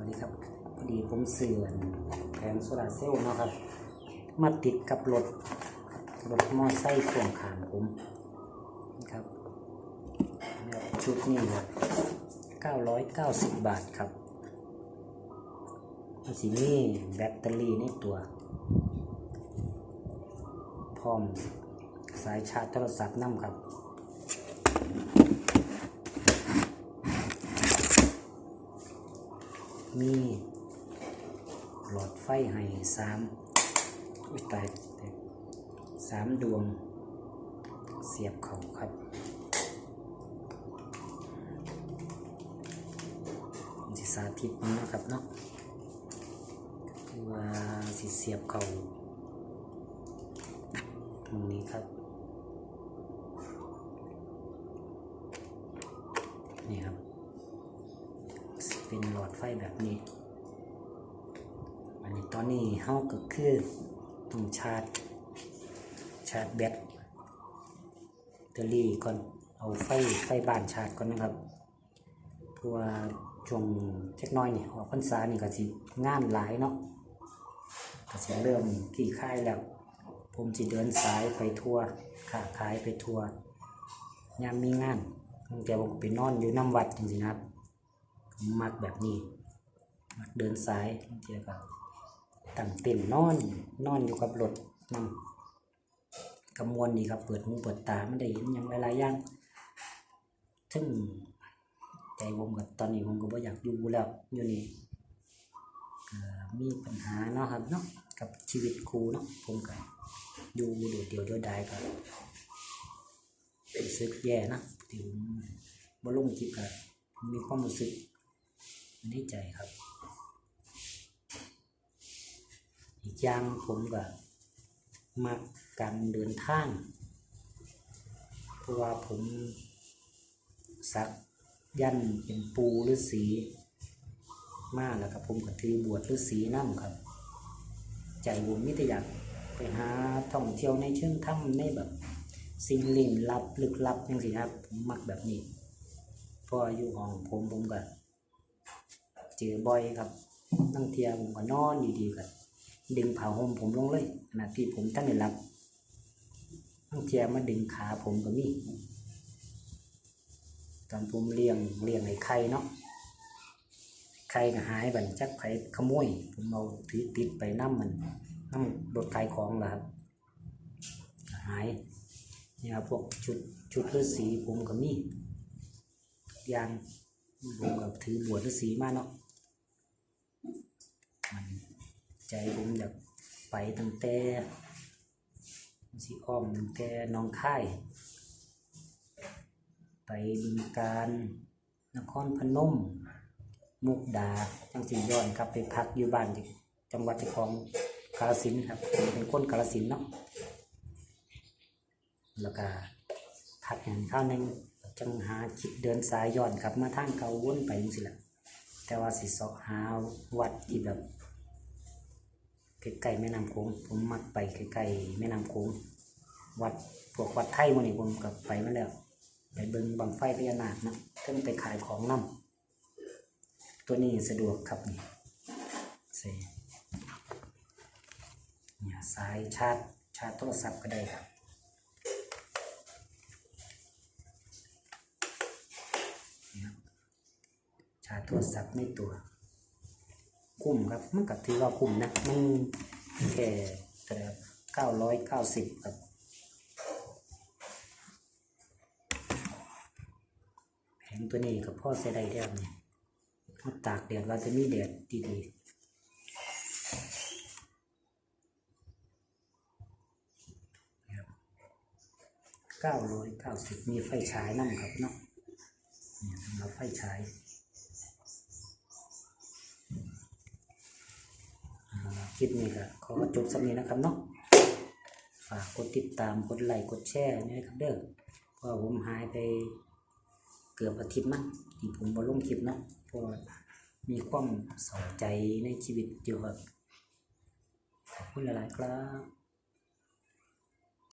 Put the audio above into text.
วัสดีครับพอดีผมเสื่อนแผงโซลาเซลล์นะครับ มาติดกับรถรถมอไซค์พ่วงข้างผมนะครับชุดนี้เนี่ย990 บาทครับมันสิมีแบตเตอรี่ในตัว พร้อมสายชาร์จโทรศัพท์นํครับ มีหลอดไฟให้สามอุ้ยตายสามดวง เสียบเขาครับ สิสาธิตมันนะครับเนาะคือว่าสิเสียบเขาตรงนี้ครับ นี่ครับ เป็นหลอดไฟแบบนี้ อันนี้ตอนนี้เฮาก็คือต้องชาร์จ ชาร์จแบตเตอรี่ก่อนเอาไฟไฟบ้านชาร์จก่อนนะครับเพราะว่าช่วงเล็กน้อยนี่ออกพรรษานี่ก็สิงานหลายเนาะก็สิเริ่มขี่ค่ายแล้ว ผมสิเดินสายไปทัวร์ค้าขายไปทัวร์ยามมีงานตั้งแต่ผมไปนอนอยู่น้ำวัดจริงๆครับ มมักแบบนี้ มักเดินสายบางทีก็ตั้งเต็นนอนนอนอยู่กับรถนำกำมวลดีครับเปิดหูเปิดตาไม่ได้เห็นยังหลายๆอย่างซึ่งใจผมกับตอนนี้ผมก็บ่อยากอยู่แล้วอยู่นี่มีปัญหาเนาะครับเนาะกับชีวิตครูเนาะผมก็อยู่โดดเดียวโดดดายก็รู้สึกแย่นะที่ผมบ่ลงคลิปก็มีความรู้สึก ในใจครับ อีกอย่างผมก็มักการเดินทาง เพราะว่าผมสักยันต์เป็นปูหรือสีมาแล้วครับผมก็ถือบวชหรือสีน้ำครับ ใจผมมิตอยากไปหาท่องเที่ยวในเชิงถ้ำในแบบ สิ่งลี้ลับลึกลับจังสิครับผมมักแบบนี้เพราะอายุของผมผมก็ เจอบ่อยครับตั้งเทียผมก็นอนดีๆกันดึงผ้าห่มผมลงเลยขณะที่ผมตั้งในหลับตั้งเทียมาดึงขาผมก็มีตอนผมเลี้ยงเลี้ยงไอ้ไข่เนาะไข่ก็หายบันจักไผขโมย ผมเอาถือติดไปน้ำมันน้ำรถขายของละครับหายเนี่ยพวกชุดชุดฤาษีผมก็มีอยางผมก็ถือบวชฤาษีมาเนาะ มัน ใจผมอยากไปตั้งแต่สิอ้อมตั้งแต่น้องค่าย ไปบึงการนครพนม มุกดาจังสิย้อนกลับไปพักอยู่บ้านจังหวัดจ้าของกาฬสินครับเป็นคนกาฬสินเนาะแล้วก็พักอย่างข้าวหนึ่งจังหาคิดเดินสายย้อนกลับมาทางเกาวนไปจังสิละแต่ว่าสิเสาะหาวัดที่แบบ ใกล้ๆแม่น้ำโขงผมมักไปใกล้ๆแม่น้ำโขงวัดพวกวัดไทยมันนี่ผมกับไปมาแล้วไปเบิ่งบังไฟพญานาคนะเพิ่งไปขายของนํตัวนี้สะดวกครับนี่เซเนี่ยสายชาร์จชาร์จโทรศัพท์ก็ได้ครับนี่ครับชาร์จโทรศัพท์ในตัว คุ้มครับ มันก็ถือว่าคุ้มนะ มันแค่เก้าร้อยเก้าสิบครับแผงตัวนี้กับพ่อใส่ได้แล้วเนี่ยมันตากแดดว่าจะมีแดดดีๆเก้าร้อยเก้าสิบมีไฟฉายนั่งครับเนาะเนี่ยสำหรับไฟฉาย อ่า คลิปนี้ก็ขอจบสักนี้นะครับเนาะฝากกดติดตามกดไลค์กดแชร์นี่นะครับเด้อเพราะว่าผมหายไปเกือบอาทิตย์มั้งที่ผมมาลงคลิปเนาะเพราะมีความสนใจในชีวิตอยู่ครับขอบคุณหลายๆครับ